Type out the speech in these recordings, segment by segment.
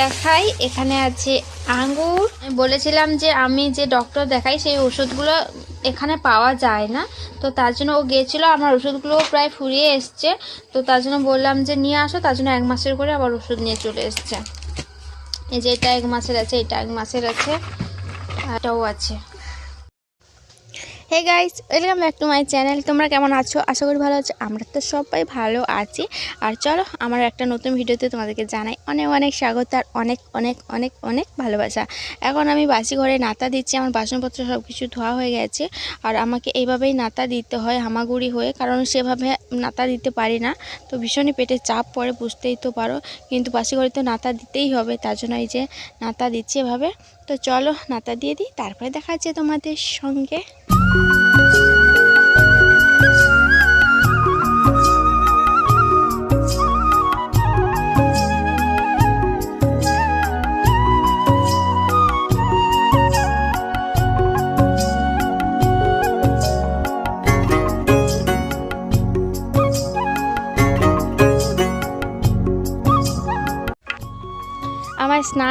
দেখাই, এখানে আছে আঙ্গুর। বলেছিলাম যে আমি যে ডক্টর দেখাই, সেই ওষুধগুলো এখানে পাওয়া যায় না। তো তার জন্য ও গিয়েছিল আমার ওষুধগুলো প্রায় ফুরিয়ে এসছে। তো তার জন্য বললাম যে নিয়ে আসো, তার জন্য এক মাসের করে আবার ওষুধ নিয়ে চলে এসছে। এই যে এটা এক মাসের আছে, এটা এক মাসের আছে এটাও আছে। Hey guys welcome back to my channel তোমরা কেমন আছো? আশা করি ভালো আছো। আমরা তো সবাই ভালো আছি। আর চলো, আমার একটা নতুন ভিডিওতে তোমাদেরকে জানাই অনেক অনেক স্বাগত আর অনেক অনেক অনেক অনেক ভালোবাসা। এখন আমি বাসি ঘরে নাতা দিচ্ছি। আমার বাসনপত্র সব কিছু ধোয়া হয়ে গেছে। আর আমাকে এইভাবেই নাতা দিতে হয়, হামাগুড়ি হয়ে। কারণ সেভাবে নাতা দিতে পারি না। তো ভীষণই পেটে চাপ পড়ে, বুঝতেই তো পারো। কিন্তু বাসি ঘরে তো নাতা দিতেই হবে। তার জন্য এই যে নাতা দিচ্ছি এভাবে। তো চলো, নাতা দিয়ে দিই। তারপরে দেখা যাচ্ছে তোমাদের সঙ্গে। Thank you.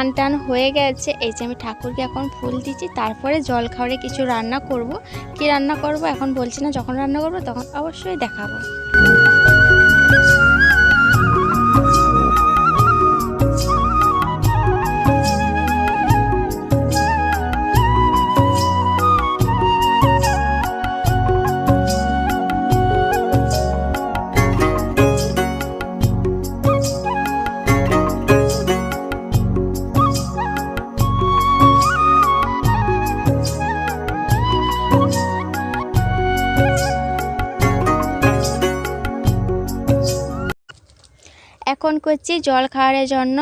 স্নান টান হয়ে গেছে। এই যে আমি ঠাকুরকে এখন ফুল দিচ্ছি, তারপরে জল খাওয়ারে কিছু রান্না করব। কি রান্না করব? এখন বলছি না যখন রান্না করব, তখন অবশ্যই দেখাবো। করছি জল খাওয়ারের জন্য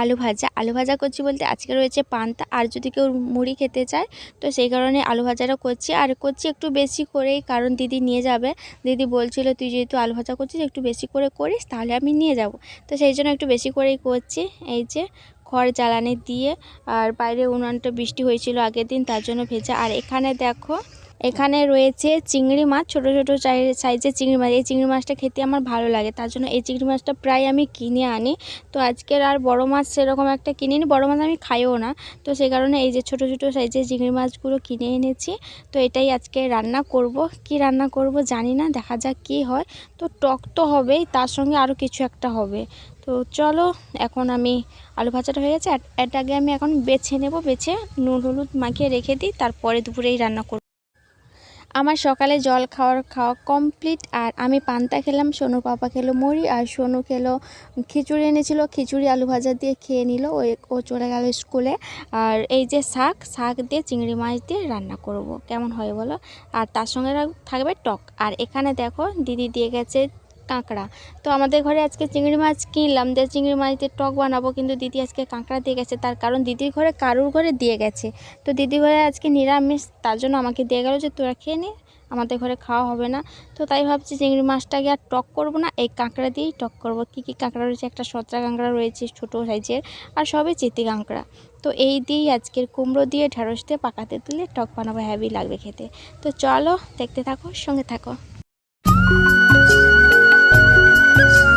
আলু ভাজা। আলু ভাজা করছি বলতে আজকে রয়েছে পান্তা। আর যদি কেউ মুড়ি খেতে চায়, তো সেই কারণে আলু ভাজাটা করছি। আর করছি একটু বেশি করেই, কারণ দিদি নিয়ে যাবে। দিদি বলছিল, তুই যেহেতু আলু ভাজা করছিস, একটু বেশি করে করিস, তাহলে আমি নিয়ে যাব। তো সেই জন্য একটু বেশি করেই করছি। এই যে খড় জ্বালানি দিয়ে, আর বাইরে উনানটা বৃষ্টি হয়েছিল আগের দিন, তার জন্য ভেজা। আর এখানে দেখো এখানে রয়েছে চিংড়ি মাছ, ছোট ছোট সাইজের চিংড়ি মাছ। এই চিংড়ি মাছটা খেতে আমার ভালো লাগে, তার জন্য এই চিংড়ি মাছটা প্রায় আমি কিনে আনি। তো আজকের আর বড় মাছ সেরকম একটা কিনিনি বড় মাছ আমি খাইও না। তো সেই কারণে এই যে ছোট ছোট সাইজের চিংড়ি মাছগুলো কিনে এনেছি। তো এটাই আজকে রান্না করব। কি রান্না করব জানি না, দেখা যাক কি হয়। তো টক তো হবেই, তার সঙ্গে আরও কিছু একটা হবে। তো চলো, এখন আমি আলু ভাজাটা হয়ে গেছে। আগে আমি এখন বেছে নেব, বেছে নুন, হলুদ মাখিয়ে রেখে দিই, তারপরে দুপুরেই রান্না করব। আমার সকালে জল খাওয়ার খাওয়া কমপ্লিট আর আমি পান্তা খেলাম, সোনু পাপা খেলো মুড়ি, আর সোনু খেলো, খিচুড়ি এনেছিল, খিচুড়ি আলু ভাজা দিয়ে খেয়ে নিল, ও ও চলে গেল স্কুলে আর এই যে শাক শাক দিয়ে চিংড়ি মাছ দিয়ে রান্না করব, কেমন হয় বলো? আর তার সঙ্গে থাকবে টক। আর এখানে দেখো, দিদি দিয়ে গেছে কাঁকড়া। তো আমাদের ঘরে আজকে চিংড়ি মাছ কিনলাম। যে চিংড়ি মাছ দিয়ে টক বানাবো, কিন্তু দিদি আজকে কাঁকড়া দিয়ে গেছে। তার কারণ দিদির ঘরে কারুর ঘরে দিয়ে গেছে। তো দিদি ঘরে আজকে নিরামিষ, তার জন্য আমাকে দিয়ে গেল যে, তোরা খেয়ে নে, আমাদের ঘরে খাওয়া হবে না। তো তাই ভাবছি চিংড়ি মাছটাকে আর টক করব না, এই কাঁকড়া দিয়েই টক করব। কী কী কাঁকড়া রয়েছে? একটা সতরা কাঁকড়া রয়েছে, ছোটো সাইজের, আর সবই চেতি কাঁকড়া। তো এই দিয়েই আজকের কুমড়ো দিয়ে ঢ্যাঁড়স দিয়ে পাকাতে তুলে টক বানাবো হ্যাভি লাগবে খেতে। তো চলো, দেখতে থাকো, সঙ্গে থাকো। Thank you.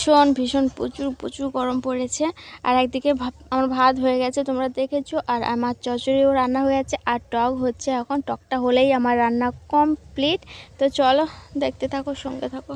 ভীষণ ভীষণ প্রচুর প্রচুর গরম পড়েছে। আর একদিকে আমার ভাত হয়ে গেছে, তোমরা দেখেছ। আর আমার চচড়িও রান্না হয়ে গেছে আর টক হচ্ছে এখন। টকটা হলেই আমার রান্না কমপ্লিট তো চলো, দেখতে থাকো, সঙ্গে থাকো।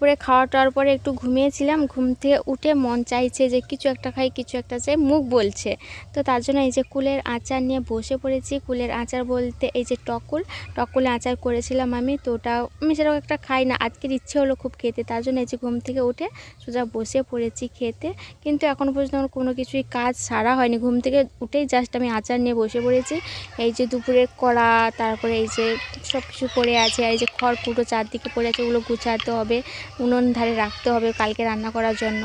দুপুরে খাওয়া টাওয়ার পরে একটু ঘুমিয়েছিলাম। ঘুম থেকে উঠে মন চাইছে যে কিছু একটা খাই, কিছু একটা চাই, মুখ বলছে। তো তার জন্য এই যে কুলের আচার নিয়ে বসে পড়েছি। কুলের আচার বলতে এই যে টকুল, টকুলে আচার করেছিলাম আমি। তো ওটা আমি সেরকম একটা খাই না। আজকের ইচ্ছে হলো খুব খেতে। তার জন্য এই যে ঘুম থেকে উঠে সোজা বসে পড়েছি খেতে। কিন্তু এখনও পর্যন্ত আমার কোনো কিছুই কাজ সারা হয়নি। ঘুম থেকে উঠেই জাস্ট আমি আচার নিয়ে বসে পড়েছি। এই যে দুপুরের কড়া, তারপরে এই যে সব কিছু পড়ে আছে, আর এই যে খড়কুটো চারদিকে পড়ে আছে, ওগুলো গুছাতে হবে, উনুন ধারে রাখতে হবে কালকে রান্না করার জন্য।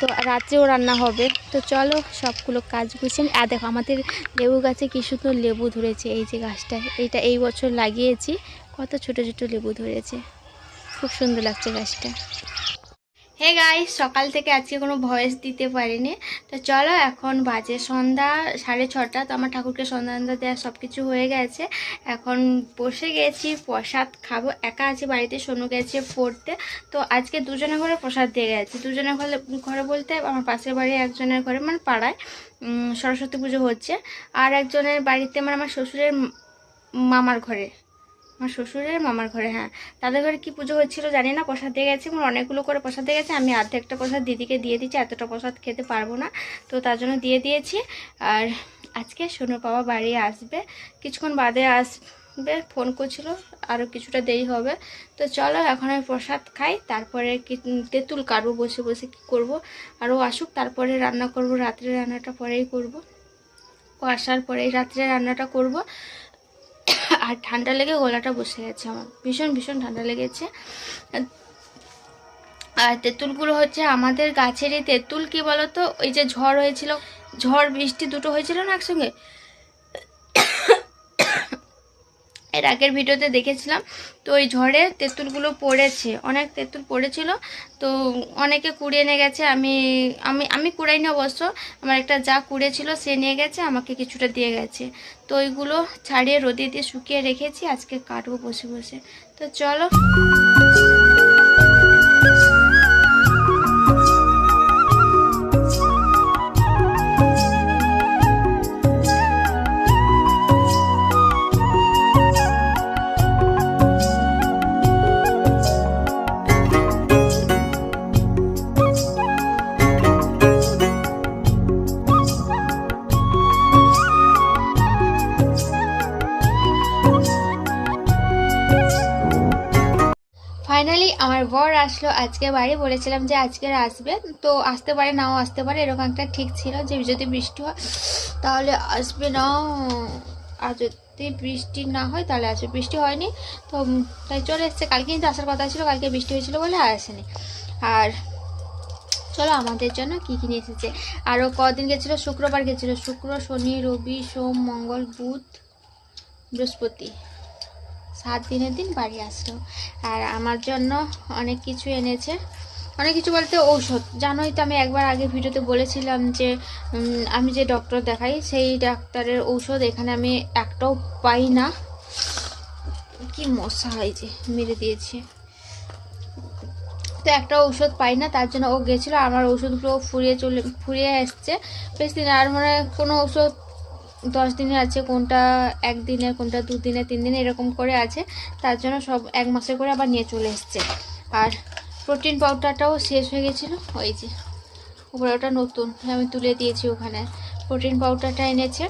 তো রাত্রেও রান্না হবে। তো চলো সবগুলো কাজ গুছিয়ে। আর দেখো আমাদের লেবু গাছে কি সুন্দর লেবু ধরেছে, এই যে গাছটা এইটা এই বছর লাগিয়েছি, কত ছোট ছোট লেবু ধরেছে। খুব সুন্দর লাগছে গাছটা। হে গাই সকাল থেকে আজকে কোনো ভয়েস দিতে পারিনি। তো চলো এখন বাজে সন্ধ্যা, সাড়ে ছটা, তো আমার ঠাকুরকে সন্ধ্যা দেওয়া সব কিছু হয়ে গেছে। এখন বসে গেছি, প্রসাদ খাব। একা আছে, বাড়িতে সোনু গেছে পড়তে। তো আজকে দুজনের ঘরে প্রসাদ দিয়ে গেছে। দুজনের ঘরে ঘরে বলতে আমার পাশের বাড়ি একজনের ঘরে মানে পাড়ায় সরস্বতী পুজো হচ্ছে। আর একজনের বাড়িতে মানে আমার শ্বশুরের মামার ঘরে। আমার শ্বশুরের, মামার ঘরে হ্যাঁ। তাদের ঘরে কি পুজো হচ্ছিল জানি না, প্রসাদ দিয়ে গেছে আমার অনেকগুলো করে প্রসাদ দিয়ে গেছে। আমি অর্ধেকটা প্রসাদ দিদিকে দিয়ে দিচ্ছি এতটা প্রসাদ খেতে পারব না। তো তার জন্য দিয়ে দিয়েছি। আর আজকে সোনু বাবা বাড়ি আসবে, কিছুক্ষণ বাদে আসবে, ফোন করছিল আরও কিছুটা দেরি হবে। তো চলো, এখন আমি প্রসাদ খাই, তারপরে তেঁতুল কাটবো, বসে বসে কি করব। আরও আসুক, তারপরে রান্না করব রাত্রে রান্নাটা পরেই করব। ও আসার পরেই রাত্রে রান্নাটা করব। আর ঠান্ডা লেগে গলাটা বসে গেছে আমার। ভীষণ ভীষণ ঠান্ডা লেগেছে। আর তেঁতুলগুলো হচ্ছে আমাদের গাছেরই তেঁতুল, কি বলতো? ওই যে ঝড় হয়েছিল, ঝড়, বৃষ্টি দুটো হয়েছিল না একসঙ্গে? এর আগের ভিডিওতে দেখেছিলাম, তো ওই ঝড়ে তেঁতুলগুলো পড়েছে, অনেক তেঁতুল পড়েছিল। তো অনেকে কুড়িয়ে নিয়ে গেছে, আমি আমি আমি কুড়াইনি অবশ্য, আমার একটা যা কুড়েছিল সে নিয়ে গেছে, আমাকে কিছুটা দিয়ে গেছে। তো ওইগুলো ছাড়িয়ে রোদে দিয়ে শুকিয়ে রেখেছি, আজকে কাটবো বসে বসে। তো চলো। ফাইনালি আমার বর আসলো আজকে বাড়ি। বলেছিলাম যে আজকে আসবে। তো আসতে পারে, নাও আসতে পারে, এরকম একটা ঠিক ছিল যে যদি বৃষ্টি হয়, তাহলে আসবে না। আর যদি বৃষ্টি না হয়, তাহলে আসবে। বৃষ্টি হয়নি, তো তাই চলে এসছে। কালকে কিন্তু আসার কথা ছিল, কালকে বৃষ্টি হয়েছিল বলে আর আসেনি। আর চলো, আমাদের জন্য কি কিনে এসেছে? আরও কদিন গেছিল? শুক্রবার গেছিল। শুক্র, শনি, রবি, সোম, মঙ্গল, বুধ, বৃহস্পতি। সাত দিনের দিন বাড়ি আসলো। আর আমার জন্য অনেক কিছু এনেছে। অনেক কিছু বলতে ঔষধ। জানোই তো আমি একবার আগে ভিডিওতে বলেছিলাম যে আমি যে ডক্টর দেখাই, সেই ডাক্তারের ঔষধ এখানে আমি একটাও পাই না। কি মশা হয় যে, মেরে দিয়েছে। তো একটা ঔষধ পাই না, তার জন্য ও গেছিল, আমার ওষুধগুলো ফুরিয়ে চলে, ফুরিয়ে এসছে। বেশ দিন, আর মানে কোনো ওষুধ দশ দিনের আছে, কোনটা একদিনের, কোনটা দুদিনে তিন দিনে এরকম করে আছে। তার জন্য সব এক মাসে করে আবার নিয়ে চলে এসছে। আর প্রোটিন পাউডারটাও শেষ হয়ে গেছিল। ওই যে, উপরে ওটা নতুন, আমি তুলে দিয়েছি ওখানে। প্রোটিন পাউডারটা এনেছে।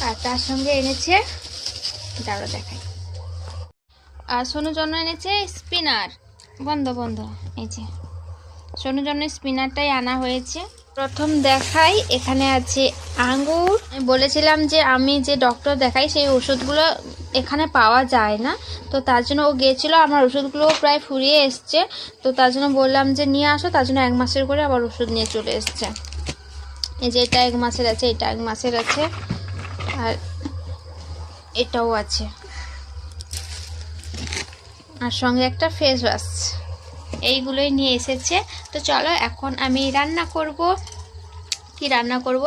আর তার সঙ্গে এনেছে দাঁড়ো দেখাই। আর সোনুর জন্য এনেছে স্পিনার। বন্ধ বন্ধ, এই যে। সোনুর জন্য স্পিনারটাই আনা হয়েছে। প্রথম দেখাই, এখানে আছে আঙ্গুর। বলেছিলাম যে আমি যে ডক্টর দেখাই, সেই ওষুধগুলো এখানে পাওয়া যায় না। তো তার জন্য ও গিয়েছিল আমার ওষুধগুলো প্রায় ফুরিয়ে এসছে। তো তার জন্য বললাম যে নিয়ে আসো, তার জন্য এক মাসের করে আবার ওষুধ নিয়ে চলে এসছে। এই যে এটা এক মাসের আছে, এটা এক মাসের আছে, আর এটাও আছে। আর সঙ্গে একটা ফেস ওয়াশ এইগুলোই নিয়ে এসেছে। তো চলো এখন আমি রান্না করব। কি রান্না করব?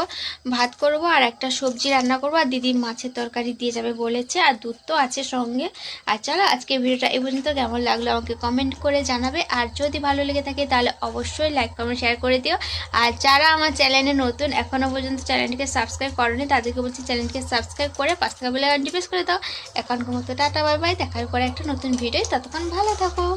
ভাত করব আর একটা সবজি রান্না করব। আর দিদি মাছের তরকারি দিয়ে যাবে বলেছে। আর দুধ তো আছে সঙ্গে। আর চলো আজকে ভিডিওটা এই পর্যন্ত। কেমন লাগল আমাকে কমেন্ট করে জানাবে। আর যদি ভালো লেগে থাকে তাহলে অবশ্যই লাইক কমেন্ট শেয়ার করে দিও। আর যারা আমার চ্যানেলে নতুন এখনও পর্যন্ত চ্যানেলটিকে সাবস্ক্রাইব করেনি, তাদেরকে বলছি চ্যানেলকে সাবস্ক্রাইব করে পাঁচ টাকা বেলে প্রেস করে দাও। এখনকার মতো টাটা বাই বাই দেখার পরে একটা নতুন ভিডিও ততক্ষণ ভালো থাকো।